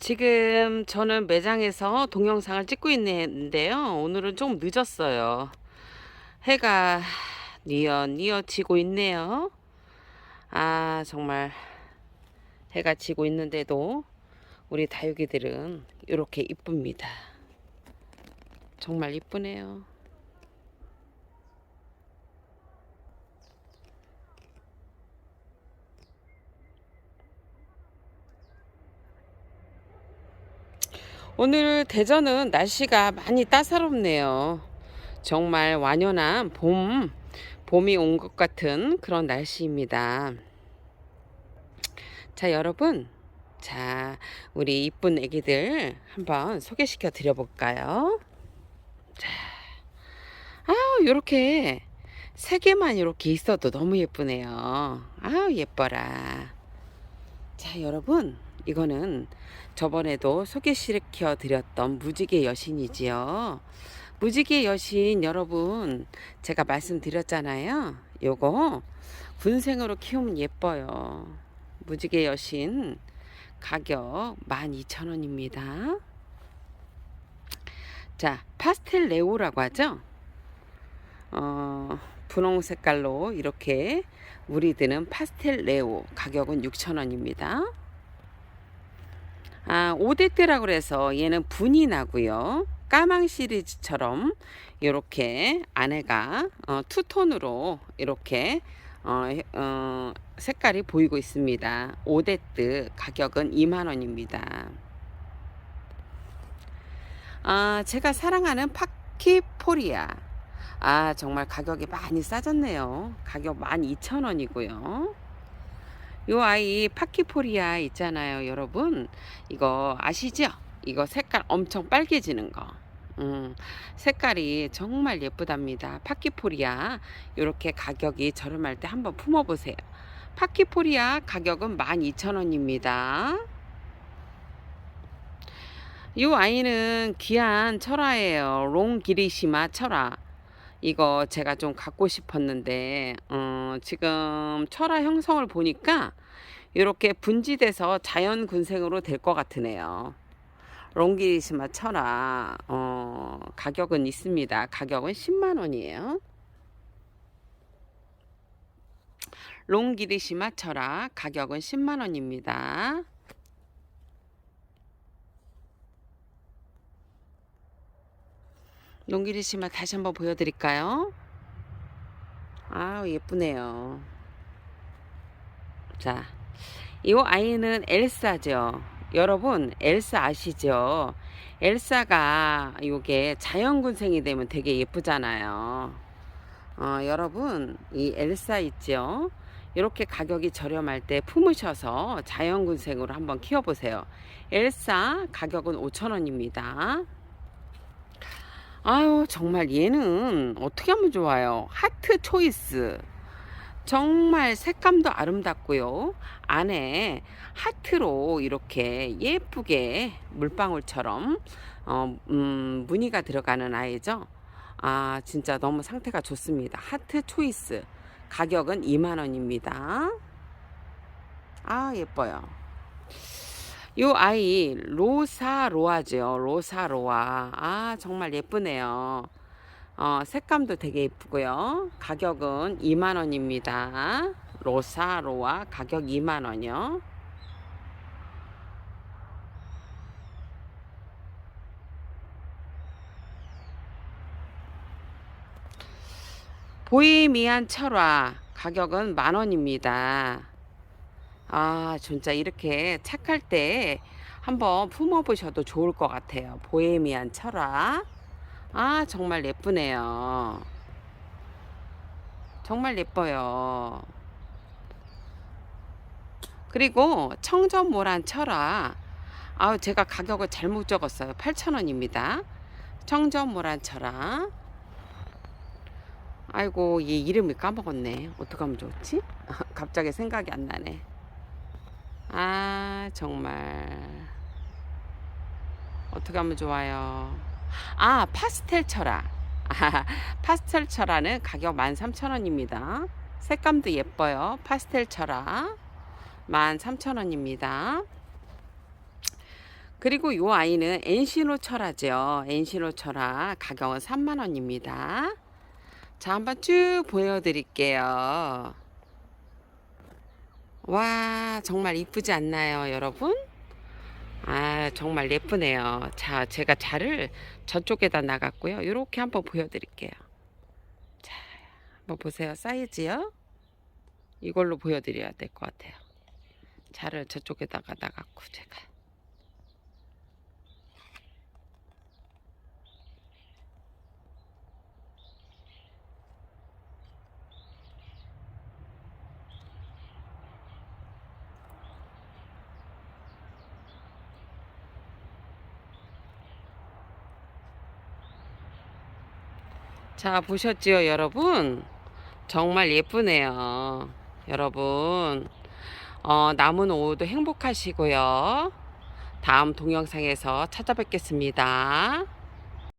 지금 저는 매장에서 동영상을 찍고 있는데요. 오늘은 좀 늦었어요. 해가 뉘엿뉘엿 지고 있네요. 아, 정말 해가 지고 있는데도 우리 다육이들은 이렇게 이쁩니다. 정말 이쁘네요. 오늘 대전은 날씨가 많이 따사롭네요. 정말 완연한 봄, 봄이 온 것 같은 그런 날씨입니다. 자, 여러분. 자, 우리 이쁜 애기들 한번 소개시켜 드려 볼까요? 자, 아우, 요렇게 세 개만 이렇게 있어도 너무 예쁘네요. 아우, 예뻐라. 자, 여러분. 이거는 저번에도 소개시켜 드렸던 무지개 여신이지요. 무지개 여신 여러분 제가 말씀드렸잖아요. 요거 군생으로 키우면 예뻐요. 무지개 여신 가격 12,000원입니다. 자, 파스텔 레오라고 하죠. 어, 분홍 색깔로 이렇게 물이 드는 파스텔 레오 가격은 6,000원입니다. 아, 5대대라고 그래서 얘는 분이 나고요. 까망 시리즈처럼 이렇게 안에가 어, 투톤으로 이렇게 어, 어, 색깔이 보이고 있습니다. 5대뜨 가격은 2만원입니다. 아, 제가 사랑하는 파키포리아. 아, 정말 가격이 많이 싸졌네요. 가격 12,000원이고요. 요 아이 파키포리아 있잖아요, 여러분. 이거 아시죠? 이거 색깔 엄청 빨개지는 거. 음, 색깔이 정말 예쁘답니다. 파키포리아. 이렇게 가격이 저렴할 때 한번 품어보세요. 파키포리아 가격은 12,000원입니다. 이 아이는 귀한 철화예요. 롱기리시마 철화. 이거 제가 좀 갖고 싶었는데 어, 지금 철화 형성을 보니까 이렇게 분지돼서 자연 군생으로 될 것 같으네요. 롱기리시마 철화 어, 가격은 있습니다. 가격은 10만 원이에요. 롱기리시마 철화 가격은 10만 원입니다. 롱기리시마 다시 한번 보여드릴까요? 아 예쁘네요. 자, 이 아이는 엘사죠. 여러분 엘사 아시죠? 엘사가 요게 자연군생이 되면 되게 예쁘잖아요. 어, 여러분 이 엘사 있죠? 이렇게 가격이 저렴할 때 품으셔서 자연군생으로 한번 키워보세요. 엘사 가격은 5천원입니다. 아유, 정말 얘는 어떻게 하면 좋아요? 하트 초이스. 정말 색감도 아름답고요. 안에 하트로 이렇게 예쁘게 물방울처럼 어, 음, 무늬가 들어가는 아이죠. 아, 진짜 너무 상태가 좋습니다. 하트 초이스. 가격은 2만원입니다. 아, 예뻐요. 요 아이 로사로아죠. 로사로아. 아, 정말 예쁘네요. 어, 색감도 되게 예쁘고요. 가격은 2만 원입니다. 로사로아 가격 2만 원이요. 보이미안 철화 가격은 만 원입니다. 아, 진짜 이렇게 착할 때 한번 품어보셔도 좋을 것 같아요. 보헤미안 철화. 아, 정말 예쁘네요. 정말 예뻐요. 그리고 청전모란 철화. 아, 제가 가격을 잘못 적었어요. 8,000원입니다. 청전모란 철화. 아이고, 얘 이름을 까먹었네. 어떡하면 좋지? 갑자기 생각이 안 나네. 아, 정말. 어떻게 하면 좋아요. 아, 파스텔 철화. 아, 파스텔 철화는 가격 13,000원입니다. 색감도 예뻐요. 파스텔 철화. 13,000원입니다. 그리고 이 아이는 엔시노 철화죠. 엔시노 철화 가격은 3만 원입니다. 자, 한번 쭉 보여 드릴게요. 와, 정말 이쁘지 않나요, 여러분? 아, 정말 예쁘네요. 자, 제가 자를 저쪽에다 나갔고요. 이렇게 한번 보여드릴게요. 자, 한번 보세요. 사이즈요. 이걸로 보여드려야 될 것 같아요. 자를 저쪽에다가 나갔고, 제가. 자, 보셨지요, 여러분? 정말 예쁘네요. 여러분, 어, 남은 오후도 행복하시고요. 다음 동영상에서 찾아뵙겠습니다.